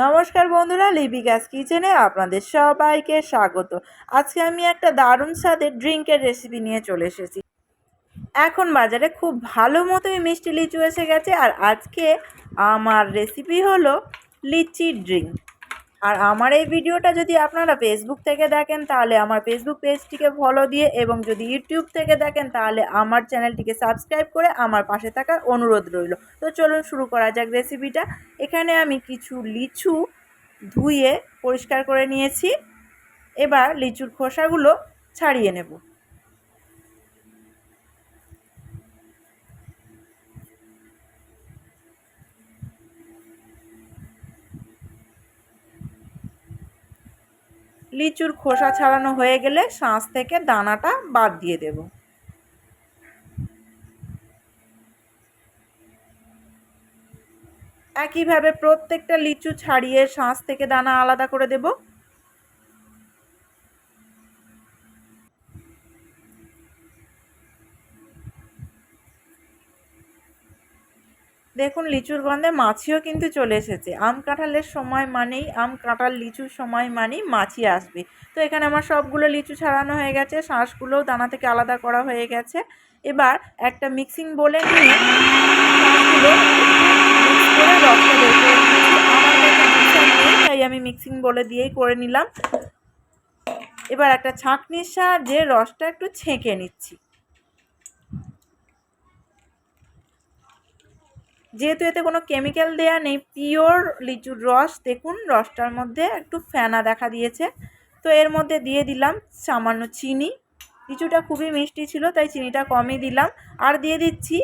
নমস্কার বন্ধুরা লিপিকাস কিচেনে আপনাদের সবাইকে স্বাগত। আজকে আমি একটা দারুণ স্বাদের ড্রিঙ্কের রেসিপি নিয়ে চলে এসেছি। এখন বাজারে খুব ভালো মতোই মিষ্টি লিচু এসে গেছে, আর আজকে আমার রেসিপি হলো লিচি ড্রিঙ্ক। আর আমার এই ভিডিওটা যদি আপনারা ফেসবুক থেকে দেখেন, তাহলে আমার ফেসবুক পেজটিকে ফলো দিয়ে এবং যদি ইউটিউব থেকে দেখেন, তাহলে আমার চ্যানেলটিকে সাবস্ক্রাইব করে আমার পাশে থাকার অনুরোধ রইল। তো চলুন শুরু করা যাক রেসিপিটা এখানে আমি কিছু লিচু ধুয়ে পরিষ্কার করে নিয়েছি। এবার লিচুর খোসাগুলো ছাড়িয়ে নেব। লিচুর খোসা ছাড়ানো হয়ে গেলে শাঁস থেকে দানাটা বাদ দিয়ে দেব। একইভাবে প্রত্যেকটা লিচু ছাড়িয়ে শাঁস থেকে দানা আলাদা করে দেবো। দেখুন, লিচুর গন্ধে মাছিও কিন্তু চলে এসেছে। আম কাঁঠালের সময় মানেই, আম কাঁঠাল লিচুর সময় মানেই মাছি আসবে। তো এখানে আমার সবগুলো লিচু ছাড়ানো হয়ে গেছে, শাঁসগুলোও দানা থেকে আলাদা করা হয়ে গেছে। এবার একটা মিক্সিং বলে নিয়ে তাই আমি মিক্সিং বলে দিয়েই করে নিলাম। এবার একটা ছাঁকনির সাহায্যে রসটা একটু ছেঁকে নিচ্ছি। যেহেতু এতে কোনো কেমিক্যাল দেয়া নেই পিওর লিচুর রস, দেখুন রসটার মধ্যে একটু ফেনা দেখা দিয়েছে। তো এর মধ্যে দিয়ে দিলাম সামান্য চিনি। লিচুটা খুবই মিষ্টি ছিল, তাই চিনিটা কমই দিলাম। আর দিয়ে দিচ্ছি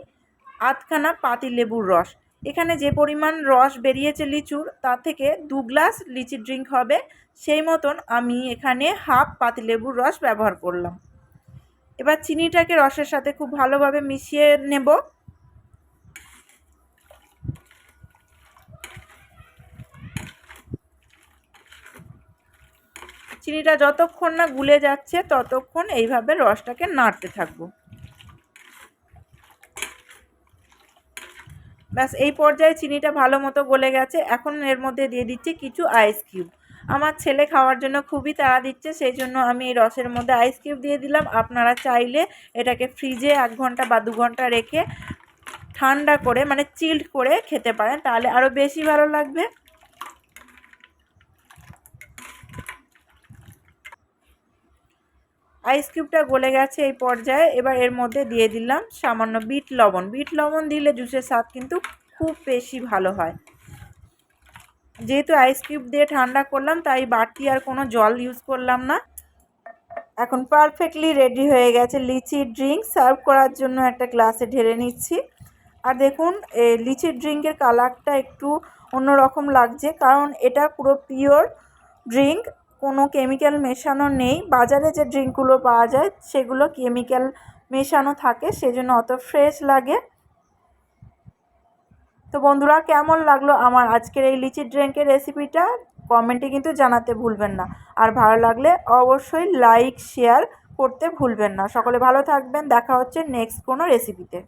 আধখানা পাতি লেবুর রস। এখানে যে পরিমাণ রস বেরিয়েছে লিচুর তা থেকে দু গ্লাস লিচি ড্রিঙ্ক হবে। সেই মতন আমি এখানে হাফ পাতি লেবুর রস ব্যবহার করলাম। এবার চিনিটাকে রসের সাথে খুব ভালোভাবে মিশিয়ে নেব। চিনিটা যতক্ষণ না গুলে যাচ্ছে, ততক্ষণ এইভাবে রসটাকে নাড়তে থাকব। ব্যাস, এই পর্যায়ে চিনিটা ভালো মতো গলে গেছে। এখন এর মধ্যে দিয়ে দিচ্ছি কিছু আইস কিউব আমার ছেলে খাওয়ার জন্য খুবই তাড়া দিচ্ছে, সেই জন্য আমি এই রসের মধ্যে আইস কিউব দিয়ে দিলাম। আপনারা চাইলে এটাকে ফ্রিজে এক ঘণ্টা বা দু ঘণ্টা রেখে ঠান্ডা করে মানে চিল্ড করে খেতে পারেন। তাহলে আরও বেশি ভালো লাগবে। আইস কিউবটা গলে গেছে এই পর্যায়ে। এবার এর মধ্যে দিয়ে দিলাম সামান্য বিট লবণ। বিট লবণ দিলে জুসের স্বাদ কিন্তু খুব বেশি ভালো হয়। যেহেতু আইস কিউব দিয়ে ঠান্ডা করলাম, তাই বাড়তি আর কোনো জল ইউজ করলাম না। এখন পারফেক্টলি রেডি হয়ে গেছে লিচি ড্রিঙ্ক সার্ভ করার জন্য একটা গ্লাসে ঢেলে নিচ্ছি। আর দেখুন লিচি ড্রিঙ্কের কালারটা একটু অন্যরকম লাগছে, কারণ এটা পুরো পিওর ড্রিঙ্ক কোনো কেমিক্যাল মেশানো নেই। বাজারে যে ড্রিঙ্কগুলো পাওয়া যায়, সেগুলো কেমিক্যাল মেশানো থাকে, সেজন্য অত ফ্রেশ লাগে। তো বন্ধুরা, কেমন লাগল আমার আজকের এই লিচি ড্রিঙ্কের রেসিপিটা? কমেন্টে কিন্তু জানাতে ভুলবেন না। আর ভালো লাগলে অবশ্যই লাইক, শেয়ার করতে ভুলবেন না। সকলে ভালো থাকবেন। দেখা হচ্ছে নেক্সট কোনো রেসিপিতে।